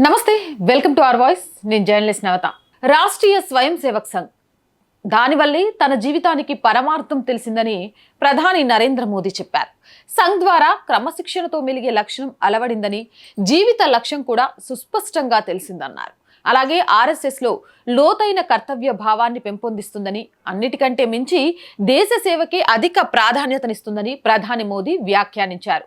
నమస్తే welcome to our voice. నేను journalist Navata. Rashtriya Swayamsevak Sangh. దానివల్లే తన జీవితానికి పరమార్థం తెలిసిందని ప్రధాని నరేంద్ర మోదీ చెప్పారు. సంఘ్ ద్వారా క్రమశిక్షణతో మెలిగే లక్షణం అలవడిందని జీవిత లక్ష్యం కూడా సుస్పష్టంగా తెలిసిందన్నారు. అలాగే ఆర్ఎస్ఎస్లో లోతైన కర్తవ్య భావాన్ని పెంపొందిస్తుందని అన్నిటికంటే మించి దేశ సేవకే అధిక ప్రాధాన్యతనిస్తుందని ప్రధాని మోదీ వ్యాఖ్యానించారు.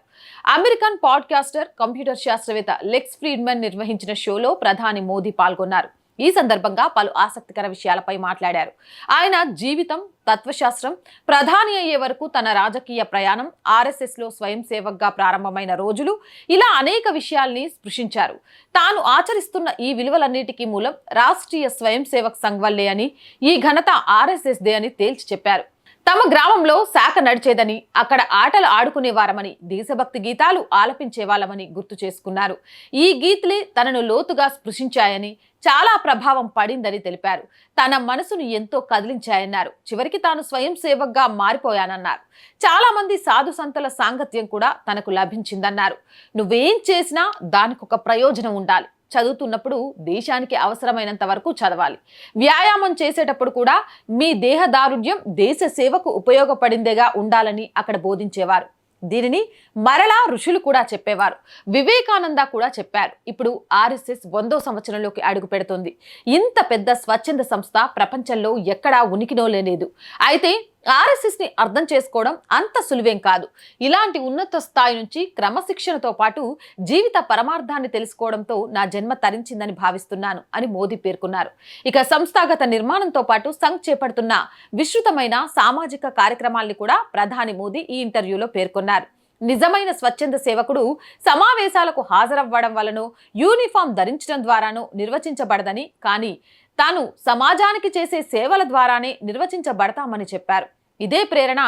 అమెరికన్ పాడ్కాస్టర్ కంప్యూటర్ శాస్త్రవేత్త లెక్స్ ఫ్రీడ్మన్ నిర్వహించిన షోలో ప్రధాని మోదీ పాల్గొన్నారు. ఈ సందర్భంగా పలు ఆసక్తికర విషయాలపై మాట్లాడారు. ఆయన జీవితం తత్వశాస్త్రం ప్రధాని అయ్యే వరకు తన రాజకీయ ప్రయాణం ఆర్ఎస్ఎస్లో స్వయం సేవక్గా ప్రారంభమైన రోజులు ఇలా అనేక విషయాల్ని స్పృశించారు. తాను ఆచరిస్తున్న ఈ విలువలన్నిటికీ మూలం రాష్ట్రీయ స్వయం సేవక్ సంఘ్ వల్లే అని ఈ ఘనత ఆర్ఎస్ఎస్ దే అని తేల్చి చెప్పారు. తమ గ్రామంలో శాఖ నడిచేదని అక్కడ ఆటలు ఆడుకునేవారమని దేశభక్తి గీతాలు ఆలపించే వాళ్ళమని గుర్తు చేసుకున్నారు. ఈ గీతలే తనను లోతుగా స్పృశించాయని చాలా ప్రభావం పడిందని తెలిపారు. తన మనసును ఎంతో కదిలించాయన్నారు. చివరికి తాను స్వయం సేవక్గా మారిపోయానన్నారు. చాలా మంది సాధు సంతల సాంగత్యం కూడా తనకు లభించిందన్నారు. నువ్వేం చేసినా దానికొక ప్రయోజనం ఉండాలి. చదువుతున్నప్పుడు దేశానికి అవసరమైనంత వరకు చదవాలి. వ్యాయామం చేసేటప్పుడు కూడా మీ దేహ దారుఢ్యం దేశ సేవకు ఉపయోగపడిందేగా ఉండాలని అక్కడ బోధించేవారు. దీనిని మరలా ఋషులు కూడా చెప్పేవారు. వివేకానంద కూడా చెప్పారు. ఇప్పుడు ఆర్ఎస్ఎస్ వందో సంవత్సరంలోకి అడుగు పెడుతుంది. ఇంత పెద్ద స్వచ్ఛంద సంస్థ ప్రపంచంలో ఎక్కడా ఉనికినో లేదు అయితే ఆర్ఎస్ఎస్ని అర్థం చేసుకోవడం అంత సులువేం కాదు. ఇలాంటి ఉన్నత స్థాయి నుంచి క్రమశిక్షణతో పాటు జీవిత పరమార్థాన్ని తెలుసుకోవడంతో నా జన్మ తరించిందని భావిస్తున్నాను అని మోదీ పేర్కొన్నారు. ఇక సంస్థాగత నిర్మాణంతో పాటు సంఘ్ చేపడుతున్న విస్తృతమైన సామాజిక కార్యక్రమాల్ని కూడా ప్రధాని మోదీ ఈ ఇంటర్వ్యూలో పేర్కొన్నారు. నిజమైన స్వచ్ఛంద సేవకుడు సమావేశాలకు హాజరవ్వడం వలనో యూనిఫామ్ ధరించడం ద్వారానో నిర్వచించబడదని కానీ తాను సమాజానికి చేసే సేవల ద్వారానే నిర్వచించబడతామని చెప్పారు. ఇదే ప్రేరణ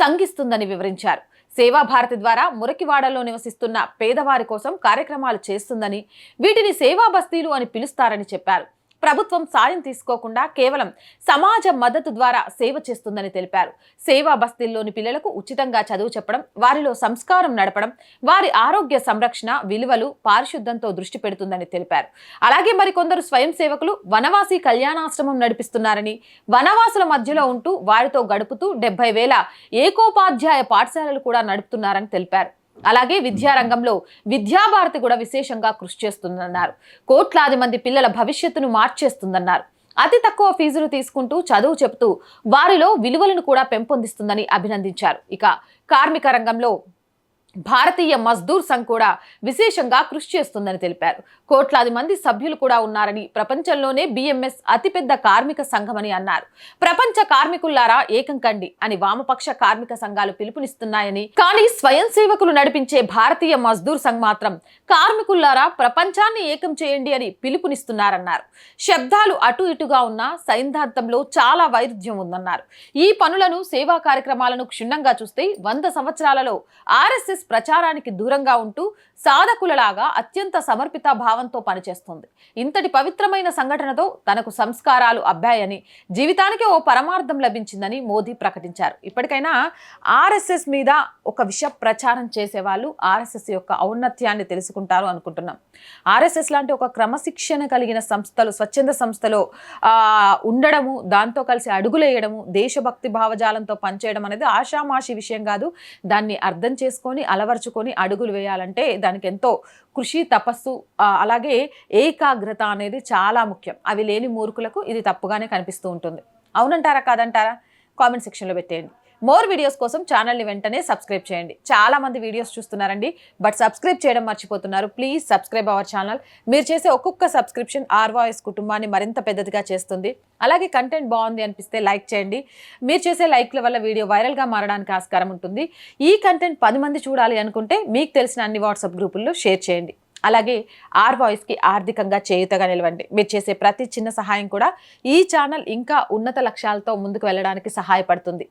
సంగిస్తుందని వివరించారు. సేవాభారతి ద్వారా మురకివాడలో నివసిస్తున్న పేదవారి కోసం కార్యక్రమాలు చేస్తుందని వీటిని సేవా బస్తీలు అని పిలుస్తారని చెప్పారు. ప్రభుత్వం సాయం తీసుకోకుండా కేవలం సమాజ మద్దతు ద్వారా సేవ చేస్తుందని తెలిపారు. సేవా బస్తీల్లోని పిల్లలకు ఉచితంగా చదువు చెప్పడం వారిలో సంస్కారం నడపడం వారి ఆరోగ్య సంరక్షణ విలువలు పారిశుద్ధంతో దృష్టి పెడుతుందని తెలిపారు. అలాగే మరికొందరు స్వయం సేవకులు వనవాసి కళ్యాణాశ్రమం నడిపిస్తున్నారని వనవాసుల మధ్యలో ఉంటూ వారితో గడుపుతూ డెబ్బై వేల ఏకోపాధ్యాయ పాఠశాలలు కూడా నడుపుతున్నారని తెలిపారు. అలాగే విద్యారంగంలో విద్యాభారతి కూడా విశేషంగా కృషి చేస్తుందన్నారు. కోట్లాది మంది పిల్లల భవిష్యత్తును మార్చేస్తుందన్నారు. అతి తక్కువ ఫీజులు తీసుకుంటూ చదువు చెబుతూ వారిలో విలువలను కూడా పెంపొందిస్తుందని అభినందించారు. ఇక కార్మిక రంగంలో భారతీయ మజ్దూర్ సంఘ్ కూడా విశేషంగా కృషి చేస్తుందని తెలిపారు. కోట్లాది మంది సభ్యులు కూడా ఉన్నారని ప్రపంచంలోనే బిఎంఎస్ అతిపెద్ద కార్మిక సంఘమని అన్నారు. ప్రపంచ కార్మికుల్లారా ఏకం కండి అని వామపక్ష కార్మిక సంఘాలు పిలుపునిస్తున్నాయని కానీ స్వయం సేవకులు నడిపించే భారతీయ మజ్దూర్ సంఘ్ మాత్రం కార్మికుల్లారా ప్రపంచాన్ని ఏకం చేయండి అని పిలుపునిస్తున్నారన్నారు. శబ్దాలు అటు ఇటుగా ఉన్న సైద్ధాంతంలో చాలా వైరుధ్యం ఉందన్నారు. ఈ పనులను సేవా కార్యక్రమాలను క్షుణ్ణంగా చూస్తే వంద సంవత్సరాలలో ఆర్ఎస్ఎస్ ప్రచారానికి దూరంగా ఉంటూ సాధకులలాగా అత్యంత సమర్పిత భావంతో పనిచేస్తుంది. ఇంతటి పవిత్రమైన సంఘటనతో తనకు సంస్కారాలు అబ్బాయని జీవితానికి ఓ పరమార్థం లభించిందని మోదీ ప్రకటించారు. ఇప్పటికైనా ఆర్ఎస్ఎస్ మీద ఒక విష ప్రచారం చేసే వాళ్ళు ఆర్ఎస్ఎస్ యొక్క ఔన్నత్యాన్ని తెలుసుకుంటారు అనుకుంటున్నాం. ఆర్ఎస్ఎస్ లాంటి ఒక క్రమశిక్షణ కలిగిన సంస్థలు స్వచ్ఛంద సంస్థలో ఉండడము దాంతో కలిసి అడుగులేయడము దేశభక్తి భావజాలంతో పనిచేయడం అనేది ఆషామాషి విషయం కాదు. దాన్ని అర్థం చేసుకొని అలవర్చుకొని అడుగులు వేయాలంటే దానికి ఎంతో కృషి తపస్సు అలాగే ఏకాగ్రత అనేది చాలా ముఖ్యం. అవి లేని మూర్ఖులకు ఇది తప్పుగానే కనిపిస్తూ ఉంటుంది. అవునంటారా కాదంటారా? కామెంట్ సెక్షన్లో పెట్టేయండి. మోర్ వీడియోస్ కోసం ఛానల్ని వెంటనే సబ్స్క్రైబ్ చేయండి. చాలా మంది వీడియోస్ చూస్తున్నారండి బట్ సబ్స్క్రైబ్ చేయడం మర్చిపోతున్నారు. ప్లీజ్ సబ్స్క్రైబ్ అవర్ ఛానల్ మీరు చేసే ఒక్కొక్క సబ్స్క్రిప్షన్ ఆర్ వాయిస్ కుటుంబాన్ని మరింత పెద్దదిగా చేస్తుంది. అలాగే కంటెంట్ బాగుంది అనిపిస్తే లైక్ చేయండి. మీరు చేసే లైక్ల వల్ల వీడియో వైరల్గా మారడానికి ఆస్కారం ఉంటుంది. ఈ కంటెంట్ పది మంది చూడాలి అనుకుంటే మీకు తెలిసిన అన్ని వాట్సాప్ గ్రూపుల్లో షేర్ చేయండి. అలాగే ఆర్ వాయిస్కి ఆర్థికంగా చేయుతగా నిలవండి. మీరు చేసే ప్రతి చిన్న సహాయం కూడా ఈ ఛానల్ ఇంకా ఉన్నత లక్ష్యాలతో ముందుకు వెళ్ళడానికి సహాయపడుతుంది.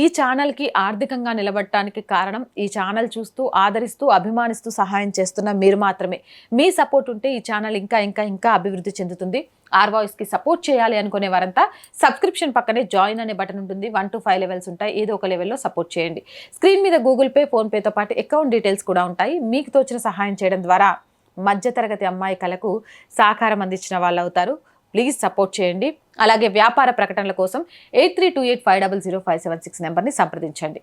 ఈ ఛానల్కి ఆర్థికంగా నిలబడటానికి కారణం ఈ ఛానల్ చూస్తూ ఆదరిస్తూ అభిమానిస్తూ సహాయం చేస్తున్న మీరు మాత్రమే. మీ సపోర్ట్ ఉంటే ఈ ఛానల్ ఇంకా ఇంకా ఇంకా అభివృద్ధి చెందుతుంది. ఆర్ వాయిస్కి సపోర్ట్ చేయాలి అనుకునే వారంతా సబ్స్క్రిప్షన్ పక్కనే జాయిన్ అనే బటన్ ఉంటుంది. వన్ టు ఫైవ్ లెవెల్స్ ఉంటాయి. ఏదో ఒక లెవెల్లో సపోర్ట్ చేయండి. స్క్రీన్ మీద గూగుల్ పే ఫోన్పేతో పాటు అకౌంట్ డీటెయిల్స్ కూడా ఉంటాయి. మీకు తోచిన సహాయం చేయడం ద్వారా మధ్యతరగతి అమ్మాయి కళకు సహకారం అందించిన వాళ్ళు అవుతారు. ప్లీజ్ సపోర్ట్ చేయండి. అలాగే వ్యాపార ప్రకటనల కోసం eight three two eight five double zero five seven six నెంబర్ని సంప్రదించండి.